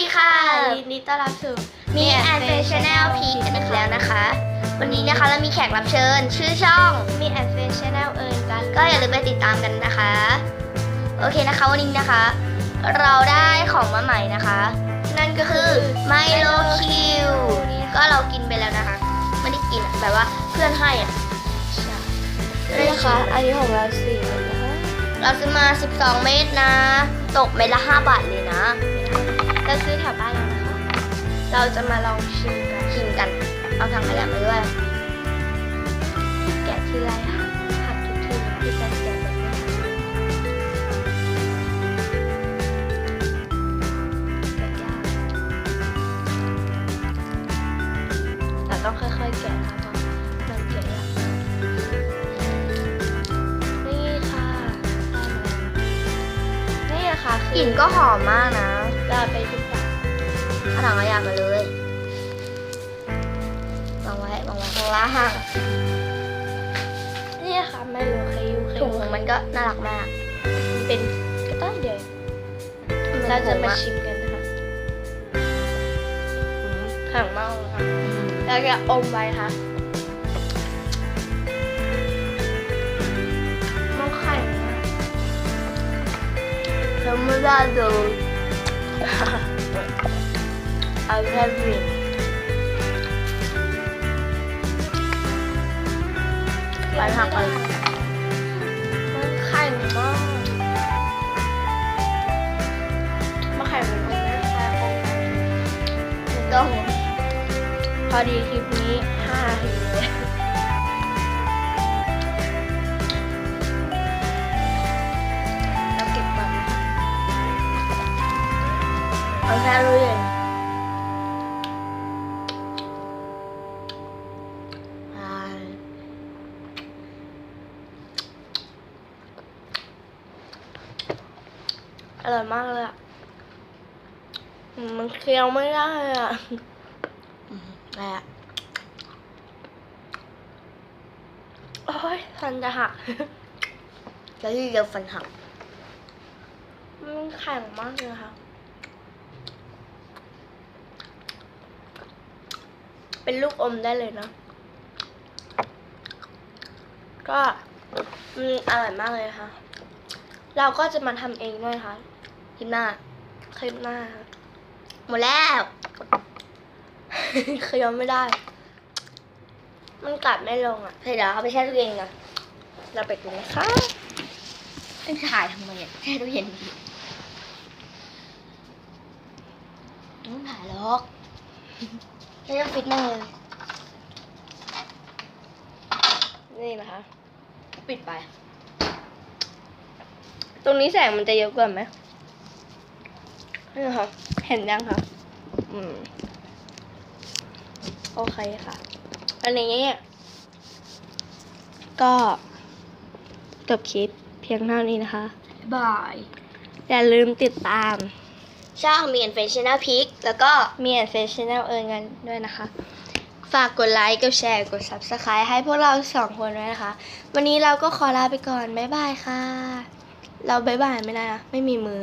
ดีค่ะยินดีต้อนรับสู่มีแอนเฟชแนลพีกันอีกแล้วนะคะ วันนี้นะคะเรามีแขกรับเชิญ ชื่อช่องมีแอนเฟชแนลเอิญกัน ก็อย่าลืมไปติดตามกันนะคะ โอเคนะคะวันนี้นะคะ เราได้ของมาใหม่นะคะ นั่นก็คือไมโลคิวก็เรากินไปแล้วนะคะ ไม่ได้กินอะแบบว่าเพื่อนให้อะนี่นะคะอันนี้ของเราสี่เม็ดนะคะเราซื้อมา 12 เม็ดนะ ตกเม็ดละ 5 บาทเลยนะ เราซื้อแถวบ้านเรานะคะ เราจะมาลองชิมกันชิมกัน เอาถังขยะมาด้วย แกะทีไรค่ะหักทุกทีที่จะแกะแบบนี้แกะยากแต่ต้องค่อยๆแกะนะคะมันแกะยากนี่ค่ะ ได้แล้วนี่นะคะกลิ่นก็หอมมากนะ เราไปดีกว่าเอาถังขยะมาเลยวางไว้วางไว้ข้างล่างนี่ค่ะไมโลคายูคาถุงยูมันก็น่ารักมาก เป็นกระต้อยเดียวเราจะมาชิมกันนะคะอืมห่างมากเลยค่ะแล้วก็อมไว้ค่ะมันไข่มากทำไม่ได้เลยเอาแค่บินไปหักไปมันไข่มากมันไข่เหมือนอมนะไข่อมต้องพอดีคลิปนี้ห้านาทีเลย เอาแค่รู้เย็นอ่าอร่อยมากเลยอะอืมมันเคี้ยวไม่ได้อะอืมอะไรอะโอ้ยฟันจะหัก แล้วที่เดียวฟันหัก มันแข็งมากเลยค่ะ เป็นลูกอมได้เลยเนาะก็อืมอร่อยมากเลยค่ะ เราก็จะมาทำเองด้วยค่ะคลิปหน้าคลิปหน้าหมดแล้วเคี้ยวไม่ได้ มันกัดไม่ลงอะเฮ้ยเดี๋ยวเอาไปแช่ตู้เย็นก่อนเราไปกินนะคะต้องถ่ายทำไมอะแช่ตู้เย็นไม่ต้องถ่ายหรอก แช่ฟิตนั่งเลยนี่นะคะ ปิดไป ตรงนี้แสงมันจะเยอะกว่าไหมนี่ค่ะ เห็นยังคะอืม โอเคค่ะอันนี้ก็จบคลิปเพียงเท่านี้นะคะ บาย อย่าลืมติดตาม ช่องมีนเฟชแนลพิกแล้วก็มีแอนเฟชแนลเอิญกันด้วยนะคะ ฝากกดไลค์กดแชร์กด subscribe ให้พวกเราสองคนด้วยนะคะ วันนี้เราก็ขอลาไปก่อน บ๊ายบายค่ะ เราบ๊ายบายไม่ได้นะ ไม่มีมือ